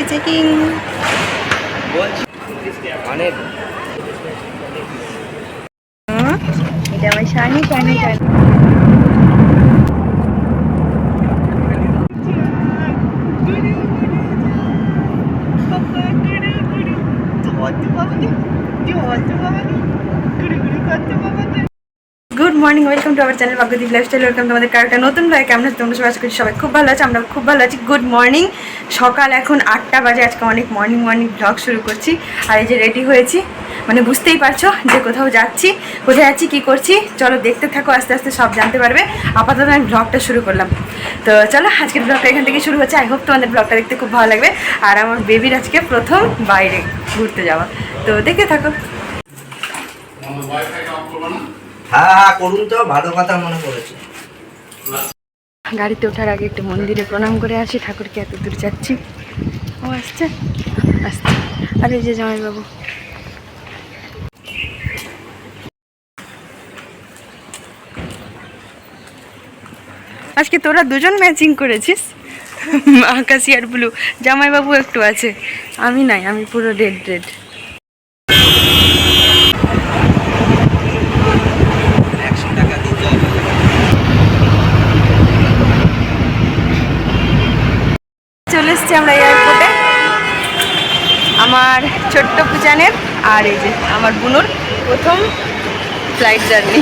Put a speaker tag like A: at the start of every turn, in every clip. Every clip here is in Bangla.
A: সিকিউরিটি চেকিং
B: অনেক
A: এটা আমার Shani Shani Shani. Morning welcome to our channel বাগদীপ lifestyle welcome তোমাদের কারোটা নতুন ভাই, কেমন আছে? তোমরা সবাই আশা করি সবাই খুব ভালো আছে আমরা খুব ভালো আছি। গুড মর্নিং সকাল এখন আটটা বাজে, আজকে অনেক মর্নিং মর্নিং ব্লগ শুরু করছি। আর এই যে রেডি হয়েছি মানে বুঝতেই পারছ যে কোথাও যাচ্ছি, কোথায় যাচ্ছি কী করছি। চলো দেখতে থাকো, আস্তে আস্তে সব জানতে পারবে। আপাতত আমি ব্লগটা শুরু করলাম। তো চলো, আজকের ব্লগটা এখান থেকে শুরু হচ্ছে। আই হোপ তোমাদের ব্লগটা দেখতে খুব ভালো লাগবে। আর আমার বেবির আজকে প্রথম বাইরে ঘুরতে যাওয়া। তো দেখতে থাকো।
B: হ্যাঁ হ্যাঁ
A: গাড়িতে ওঠার আগে একটু মন্দিরে প্রণাম করে আসি, ঠাকুরকে এত দূর যাচ্ছি। ও আসছে? আসছে। আরে যে জামাইবাবু। আজকে তোরা দুজন ম্যাচিং করেছিস? আকাশি আর ব্লু। জামাইবাবু একটু আছে। আমি নাই, আমি পুরো রেড রেড এসছি আমরা এয়ারপোর্টে আমার ছোট্ট পুজানের আর এই যে আমার বুনুর প্রথম ফ্লাইট জার্নি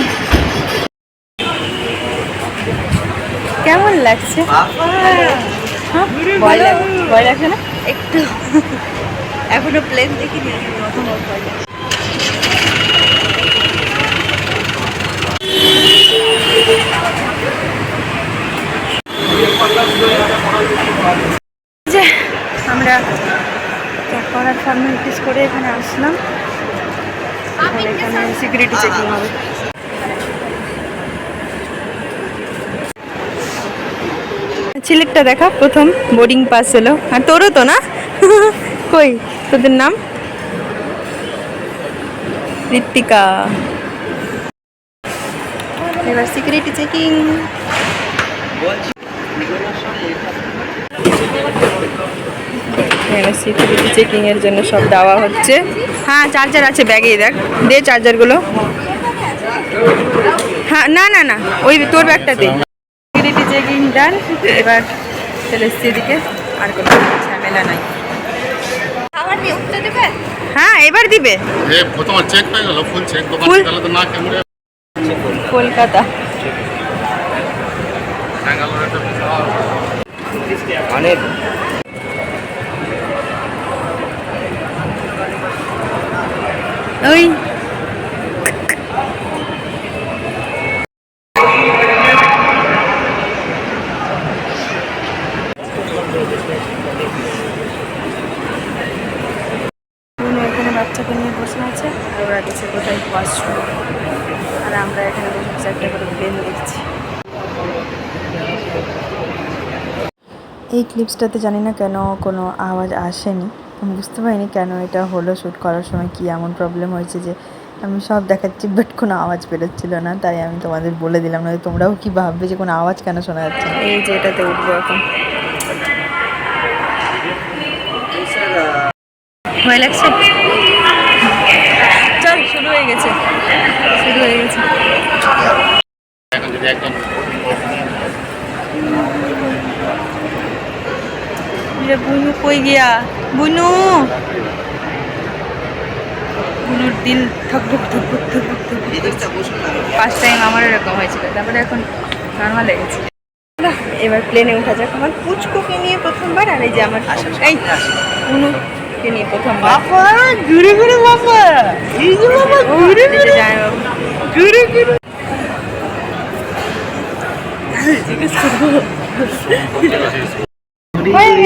A: কেমন লাগছে? হ্যাঁ? ভয় লাগ লাগছে না? একটু। এখনও প্লেন দেখিনি প্রথম ভয় লাগছে। যে আমরা করার ফর্মালিটিস করে এখানে আসলাম। এখানে সিকিউরিটি চেকিং হবে। ছেলেরটা দেখা, প্রথম বোর্ডিং পাস হলো। আর তোরও তো না? কই? তোদের নাম? ঋত্বিকা। এবার সিকিউরিটি চেকিং
B: বলছি
A: এখানে সিকিউরিটি চেকিং এর জন্য সব দেওয়া হচ্ছে। হ্যাঁ চার্জার আছে ব্যাগেই দেখ। দে চার্জারগুলো হ্যাঁ না না না ওই তোর ব্যাগটাতে সিকিউরিটি চেকিং ডান এবার চলে এসছি এদিকে। আর কোনো ঝামেলা নাই। হ্যাঁ এবার দিবে।
C: এ প্রথমে চেক হয়ে গেল ফুল চেক দোকান
A: Full?
C: তাহলে তো না কেমড়ে
A: কলকাতা
C: ব্যাঙ্গালোর একটা বিশাল
B: অনেক
A: ওই। বাচ্চাকে নিয়ে আছে ওরা গেছে কোথায়? আর আমরা এখানে দেখছি। এই ক্লিপসটাতে জানি না কেন কোনো আওয়াজ আসেনি। আমি বুঝতে পারিনি কেন এটা হলো শ্যুট করার সময় কি এমন প্রবলেম হয়েছে যে আমি সব দেখাচ্ছি বাট কোনো আওয়াজ বেরোচ্ছিল না। তাই আমি তোমাদের বলে দিলাম না তোমরাও কি ভাববে যে কোনো আওয়াজ কেন শোনা যাচ্ছে? না? এই যে এটাতে উঠবো এখন। ভয় লাগছে? চল শুরু হয়ে গেছে। শুরু হয়ে গেছে।
C: এখন যদি
A: রে কই গিয়া? বুনু। বুনুর দিল ধক ধক
B: এদিকটা বসুন না।
A: ফার্স্ট টাইম আমার এরকম হয়েছিল তারপরে এখন নর্মাল গেছে। না, এবার প্লেনে ওঠা যাক। আমার পুচকুকে নিয়ে প্রথমবার আর এই যে আমার এই বুনুকে নিয়ে প্রথমবার।
B: ঘুরে ঘুরে বাবা। এই যে বাবা
A: ঘুরে ঘুরে। ঘুরে ঘুরে।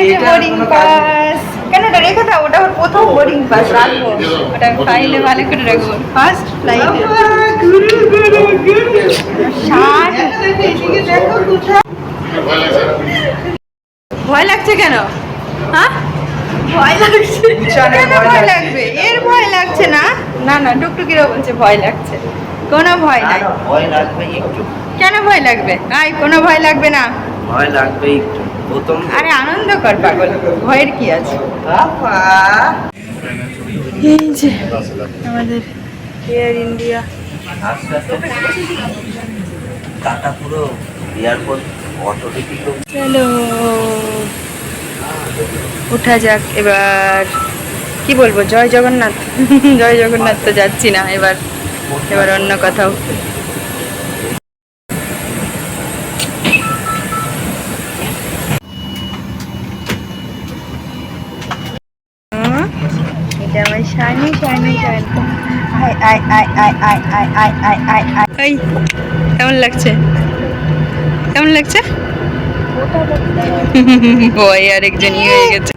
A: গেছে বোর্ডিং পাস কেন ওটা রেখে দাও ওটা ওর প্রথম বোর্ডিং পাস রাখব। ওটা ফাইলে ভালো করে রাখব ফার্স্ট ফ্লাইটে
C: ভয় লাগছে
A: কেন? হ্যাঁ? ভয় লাগছে। কেন ভয় লাগবে? এর ভয় লাগছে না? না না টুকটুকিরও বলছে ভয় লাগছে। কোনো ভয় নাই।
B: ভয় লাগবে একটু।
A: কেন ভয় লাগবে? আই কোনো ভয় লাগবে না।
B: ভয় লাগবে একটু।
A: আরে আনন্দ কর পাগল ভয়ের কি আছে? এই যে আমাদের এয়ার ইন্ডিয়া
B: টাটা পুরো এয়ারপোর্ট অটোমেটিক
A: চলো। উঠা যাক এবার। কি বলব জয় জগন্নাথ। জয় জগন্নাথ তো যাচ্ছি না এবার। এবার অন্য কথাও। এই কেমন লাগছে? কেমন লাগছে? ওই আরেকজন ইয়ে হয়ে গেছে।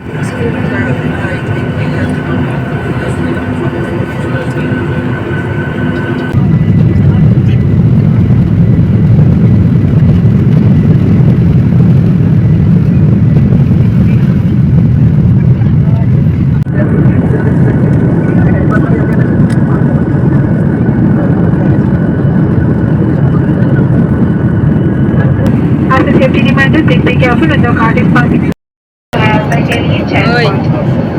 D: न्यूज़ देखने के फिर
A: उद्घाटित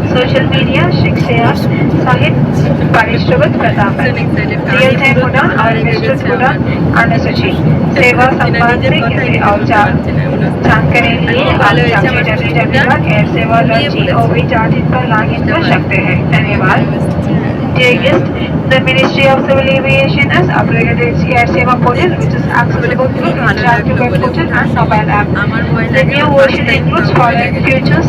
D: सोशल मीडिया शिक्षा साहित्य पारिश्रमिक प्रताप। रियल टाइम भूटान और विस्तृत भूटान अनुसूची सेवा संबंध से किसी और जानकारी लिए आप W W dot air Sewa dot G O V dot पर लॉग कर सकते हैं। धन्यवाद। Dear guest, the Ministry of Civil Aviation has upgraded its Air Seva portal, which is accessible through interactive web portal and mobile app. The new version includes following features: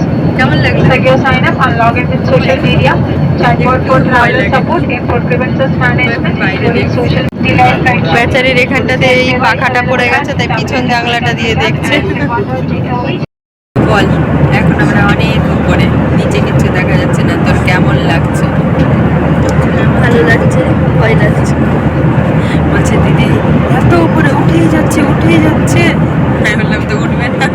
D: secure sign up and login with social media, chatbot for travel support, import grievances management, including social rights.
A: বেচারির এখানটাতে এই পাখাটা পড়ে গেছে তাই পিছন জানলাটা দিয়ে দেখছে বল এখন আমরা অনেক উপরে নিচে কিছু দেখা যাচ্ছে না তোর কেমন লাগছে ভালো লাগছে ভয় লাগছে। বলছে দিদি এত উপরে উঠেই যাচ্ছে উঠেই যাচ্ছে। আমি বললাম, তো উঠবে না।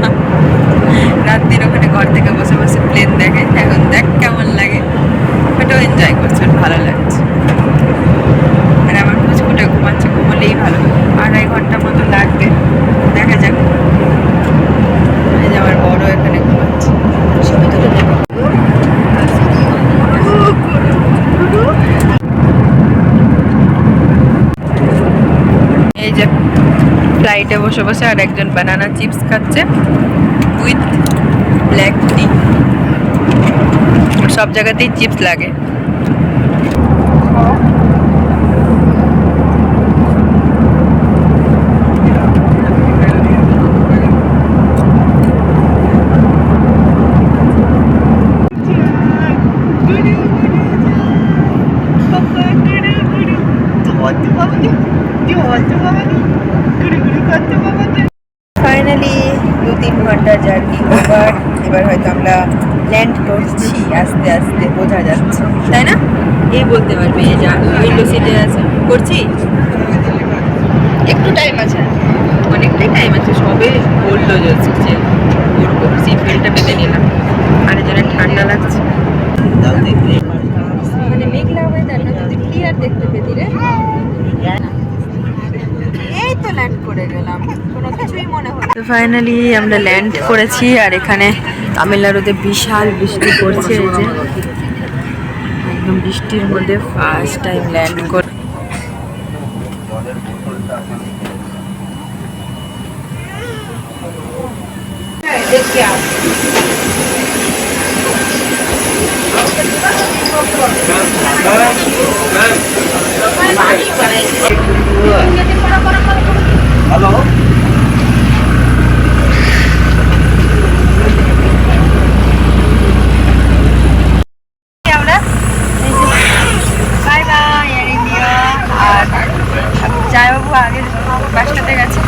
A: রাত ওখানে ঘর থেকে বসে বসে প্লেন দেখে, এখন দেখ কেমন লাগে। ওটাও এনজয় করছে, ভালো লাগছে। আর আমার কুচকুটে ঘুমাচ্ছে, ঘুমলেই ভালো। আড়াই ঘণ্টা মতো লাগবে দেখা যাক এই যে আমার বড় এখানে ঘুমাচ্ছে ছবি তুলে দেবো এই যে ফ্লাইটে বসে বসে আর একজন বানানা চিপস খাচ্ছে উইথ ব্ল্যাক টি সব জায়গাতেই চিপস লাগে। ফাইনালি দু তিন ঘণ্টা জার্নি ওভার এবার হয়তো আমরা ল্যান্ড করছি আস্তে আস্তে বোঝা যাচ্ছে। তাই না? এই বলতে পারবে এই যা উইন্ডো সিটে আছে। করছি? একটু টাইম আছে। অনেকটাই টাইম আছে। সবে বলল যে যে করব। সিট বেল্টটা বেঁধে নিলাম। আর জন্য ঠান্ডা লাগছে। মানে মেঘলা ওয়েদার না যদি ক্লিয়ার দেখতে পেতি রে ল্যান্ড করে গেলাম। মনে তো ফাইনালি আমরা ল্যান্ড করেছি আর এখানে তামিলনাড়ুতে বিশাল বৃষ্টি পড়ছে এই যে। একদম বৃষ্টির মধ্যে ফার্স্ট টাইম ল্যান্ড করে
B: বোতলটা হ্যালো
A: আমরা বাই বাই এয়ার ইন্ডিয়া আর জয়বাবু আগের বাসটাতে গেছে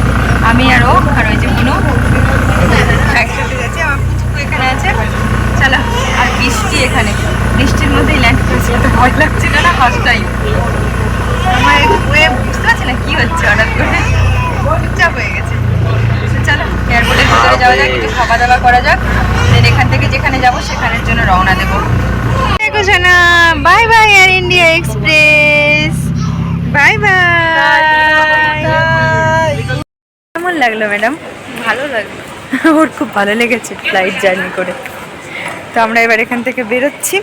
A: আমি আর ও আর ওই যে বুনু একসাথে গেছি আমার পুচকু এখানে আছে চলো আর বৃষ্টি এখানে বৃষ্টির মধ্যেই ল্যান্ড করেছি এত ভয় লাগছিল না ফার্স্ট টাইম আমার ওয়ে বুঝতে পারছি না কি হচ্ছে হঠাৎ করে চুপচাপ হয়ে গেছে তো চলো এয়ারপোর্টের ভিতরে যাওয়া যাক একটু খাওয়া দাওয়া করা যাক। দেন এখান থেকে যেখানে যাব সেখানের জন্য রওনা দেবো। দেখো সোনা bye bye air India express bye bye কেমন লাগল ম্যাডাম
E: ভালো লাগল।
A: ওর খুব ভালো লেগেছে ফ্লাইট জার্নি করে। তো আমরা এবার এখান থেকে বেরোচ্ছি।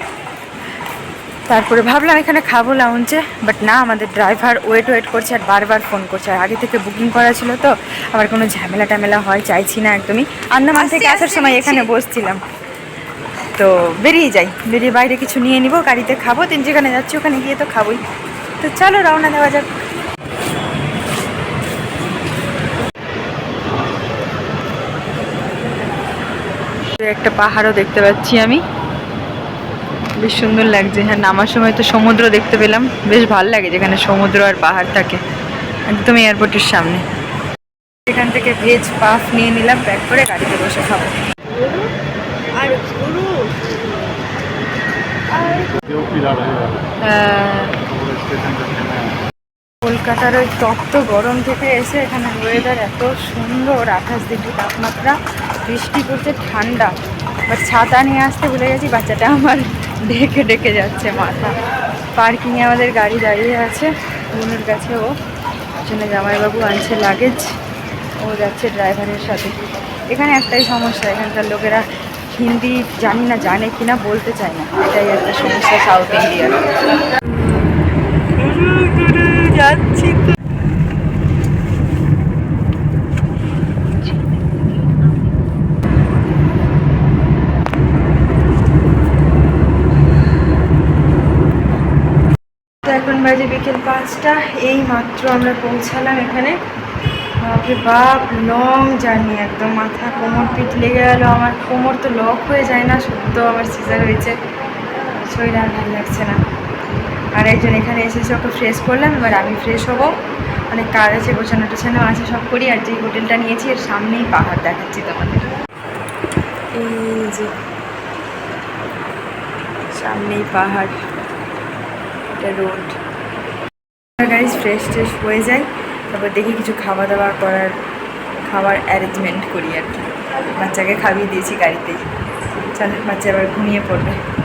A: তারপরে ভাবলাম এখানে খাব লাউঞ্চে বাট না আমাদের ড্রাইভার ওয়েট ওয়েট করছে আর বারবার ফোন করছে। আর আগে থেকে বুকিং করা ছিল তো আবার কোনো ঝামেলা টামেলা হয় চাইছি না একদমই। আন্দামান থেকে আসার সময় এখানে বসছিলাম। তো বেরিয়ে যাই বেরিয়ে বাইরে কিছু নিয়ে নিব গাড়িতে খাব তিন যেখানে যাচ্ছি ওখানে গিয়ে তো খাবোই। তো চলো রওনা দেওয়া যাক। একটা পাহাড়ও দেখতে পাচ্ছি আমি। বেশ সুন্দর লাগছে। হ্যাঁ নামার সময় তো সমুদ্র দেখতে পেলাম। বেশ ভালো লাগে যেখানে সমুদ্র আর পাহাড় থাকে। একদম এয়ারপোর্টের সামনে। এখান থেকে ভেজ পাফ নিয়ে নিলাম প্যাক করে গাড়িতে বসে খাব। কলকাতার ওই তপ্ত গরম থেকে এসে এখানে ওয়েদার এত সুন্দর আঠাশ ডিগ্রি তাপমাত্রা বৃষ্টি পড়ছে ঠান্ডা। বাট ছাতা নিয়ে আসতে ভুলে গেছি বাচ্চাটা আমার। ডেকে ডেকে যাচ্ছে মাথা। পার্কিংয়ে আমাদের গাড়ি দাঁড়িয়ে আছে। বোনের কাছে ও জন্য জামাইবাবু আনছে লাগেজ ও যাচ্ছে ড্রাইভারের সাথে। এখানে একটাই সমস্যা, এখানকার লোকেরা হিন্দি জানি না, জানে কি না বলতে চায় না। এটাই একটা সমস্যা সাউথ ইন্ডিয়ার যাচ্ছি এখন বাজে বিকেল পাঁচটা, এই মাত্র আমরা পৌঁছালাম এখানে। বাপরে বাপ লং জার্নি একদম মাথা কোমর পিঠ লেগে গেল। আমার কোমর তো লক হয়ে যায় না, সদ্য আমার সিজার হয়েছে। শরীর আর ভালো লাগছে না। আর একজন এখানে এসেছে ওকে ফ্রেশ করলাম, এবার আমি ফ্রেশ হব। অনেক কাজ আছে, গোছানো টোছানো আছে, সব করি। আর যে হোটেলটা নিয়েছি, এর সামনেই পাহাড় দেখাচ্ছি তোমাদের। এই যে, সামনেই পাহাড়, এটা রোড গাইজ ফ্রেশ ট্রেশ হয়ে যায়। তারপর দেখি কিছু খাওয়া দাওয়া করার, খাওয়ার অ্যারেঞ্জমেন্ট করি আর কি। বাচ্চাকে খাইয়ে দিয়েছি গাড়িতে। চল, বাচ্চা এবার ঘুমিয়ে পড়বে।